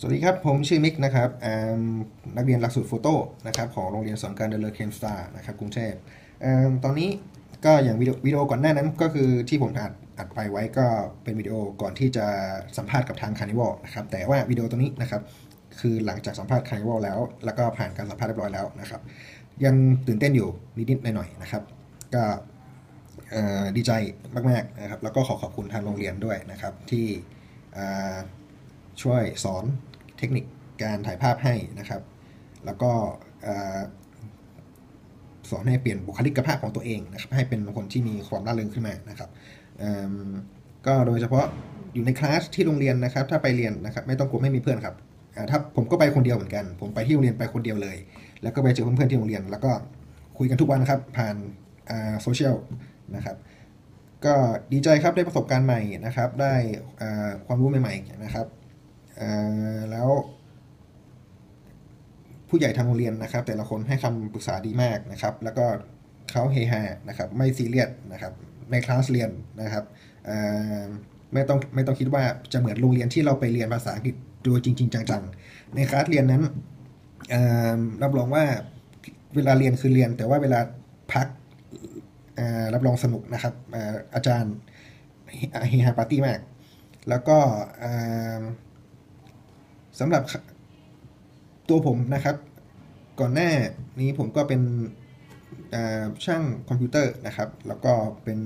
สวัสดีครับ ผมชื่อมิกนะครับนักเรียนหลักสูตรโฟโต้นะครับของโรงเรียนสอนการเดินเรือเคมสตาร์นะครับกรุงเทพตอนนี้ก็อย่างวิดีโอก่อนหน้านั้นก็คือที่ผมอัดอัดไปไว้ก็เป็นวิดีโอก่อนที่จะสัมภาษณ์กับทางคาร์นิวัลนะครับแต่ว่าวิดีโอตัวนี้นะครับคือหลังจากสัมภาษณ์คาร์นิวัลแล้ว แล้วก็ผ่านการสัมภาษณ์เรียบร้อยแล้วนะครับ ยังตื่นเต้นอยู่นิดๆหน่อยๆนะครับ ก็ดีใจมากๆนะครับแล้วก็ขอขอบคุณทางโรงเรียนด้วยนะครับที่ ช่วยสอนเทคนิคการถ่ายภาพให้นะครับ แล้วก็สอนให้เปลี่ยนบุคลิกภาพของตัวเองนะครับ ให้เป็นคนที่มีความร่าเริงขึ้นมานะครับก็โดยเฉพาะอยู่ในคลาสที่โรงเรียนนะครับ ถ้าไปเรียนนะครับ ไม่ต้องกลัวไม่มีเพื่อนครับถ้าผมก็ไปคนเดียวเหมือนกัน ผมไปที่โรงเรียนไปคนเดียวเลย แล้วก็ไปเจอเพื่อนๆที่โรงเรียน แล้วก็คุยกันทุกวันนะครับ ผ่านโซเชียลนะครับก็ดีใจครับได้ประสบการณ์ใหม่นะครับ ได้ความรู้ใหม่ๆนะครับ แล้วผู้ใหญ่ทางโรงเรียนนะครับ แต่ละคนให้คำปรึกษาดีมากนะครับ แล้วก็เขาเฮฮานะครับไม่ซีเรียสนะครับในคลาสเรียนนะครับไม่ต้องไม่ต้องคิดว่าจะเหมือนโรงเรียนที่เราไปเรียนภาษาอังกฤษโดยจริง ๆ จังๆ ในคลาสเรียนนั้นรับรองว่าเวลาเรียนคือเรียน แต่ว่าเวลาพักรับรองสนุกนะครับอาอาจารย์เฮฮาปาร์ตี้มาก แล้วก็ สำหรับตัวผมนะครับ ก่อนหน้านี้ผมก็เป็นช่างคอมพิวเตอร์นะครับ แล้วก็เป็น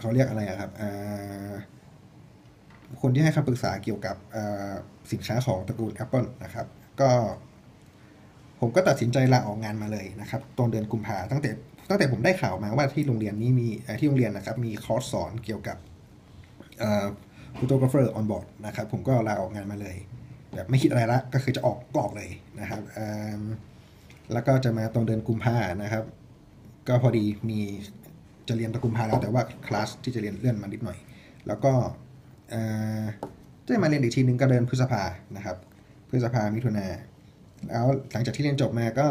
เขาเรียกอะไรครับคนที่ให้คำปรึกษาเกี่ยวกับสินค้าของตระกูล Apple นะครับ ก็ผมก็ตัดสินใจลาออกงานมาเลยนะครับตอนเดือนกุมภาตั้งแต่ตั้งแต่ผมได้ข่าวมาว่าที่โรงเรียนนี้มีที่โรงเรียนนะครับ มีคอร์สสอนเกี่ยวกับ ฟูโตกราฟเฟอร์ออนบอร์ดนะครับผมก็ลาออกงานมาเลย แบบไม่คิดอะไรละก็คือจะออกก็อกเลยนะครับแล้วก็จะมาตอนเดือนกุมภานะครับ ก็พอดีมีจะเรียนตะกุมภาแล้วแต่ว่าคลาสที่จะเรียนเลื่อนมานิดหน่อย แล้วก็อ่าจะมาเรียนอีกทีนึงก็เดินพฤษภานะครับพฤษภามิถุนาแล้วหลังจากที่เรียนจบมาก็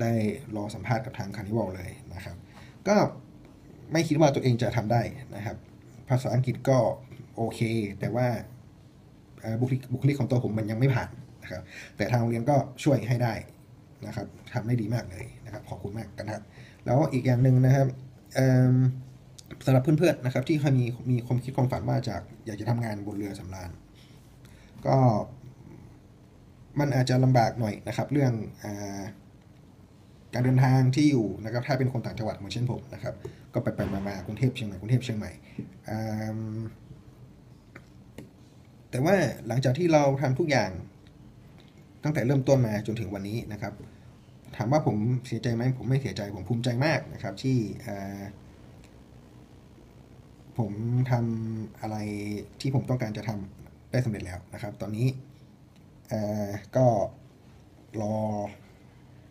ได้รอสัมภาษณ์กับทางคานิวัลเลยนะครับ ก็ไม่คิดว่าตัวเองจะทำได้นะครับ ภาษาอังกฤษก็ โอเค แต่ว่าบุคลิกบุคลิกของตัวผมมันยังไม่ผ่านนะครับ แต่ทางโรงเรียนก็ช่วยให้ได้นะครับทำได้ดีมากเลยนะครับ ขอบคุณมากกันนะครับ แล้วอีกอย่างหนึ่งนะครับเอิ่มสำหรับเพื่อนๆนะครับ ที่เคยมีมีความคิดความฝันว่าจากอยากจะทำงานบนเรือสำราญก็มันอาจจะลำบากหน่อยนะครับ เรื่องอการเดินทางที่อยู่นะครับ ถ้าเป็นคนต่างจังหวัดเหมือนเช่นผมนะครับ ก็ไปไปมามากรุงเทพเชียงใหม่กรุงเทพเชียงใหม่อ่า แต่ว่าหลังจากที่เราทำทุกอย่าง ตั้งแต่เริ่มต้นมาจนถึงวันนี้นะครับ ถามว่าผมเสียใจไหมผมไม่เสียใจผมภูมิใจมากนะครับ ที่ผมทำอะไรที่ผมต้องการจะทำได้สำเร็จแล้วนะครับ ตอนนี้ก็รอ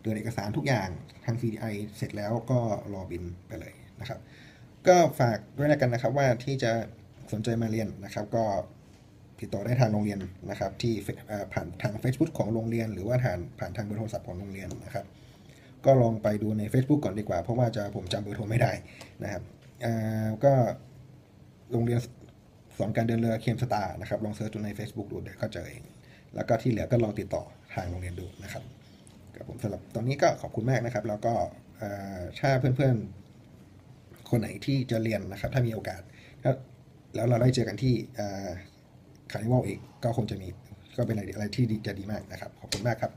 เดินเอกสารทุกอย่างทาง CDI เสร็จแล้วก็รอบินไปเลยนะครับ ก็ฝากด้วยแล้วกันนะครับว่าที่จะสนใจมาเรียนนะครับ ก็ ติดต่อได้ทางโรงเรียนนะครับที่ผ่านทาง Facebook ของโรงเรียน หรือว่าผ่านผ่านทางเบอร์โทรศัพท์ของโรงเรียนนะครับ ก็ลองไปดูใน Facebook ก่อนดีกว่า เพราะว่าจะผมจำเบอร์โทรไม่ได้นะครับก็โรงเรียนสอนการเดินเรือเคมสตาร์นะครับลองเซิร์ชดูใน Facebook ดูเดี๋ยวก็เจอเอง แล้วก็ที่เหลือก็ลองติดต่อทางโรงเรียนดูนะครับกับผมสำหรับตอนนี้ก็ขอบคุณมากนะครับ แล้วก็ถ้าเพื่อนๆ คนไหนที่จะเรียนนะครับ ถ้ามีโอกาสแล้วเราได้เจอกันที่ คาร์นิวัลอีกก็คงจะมีก็เป็นอะไรที่ดีจะดีมากนะครับ ขอบคุณมากครับ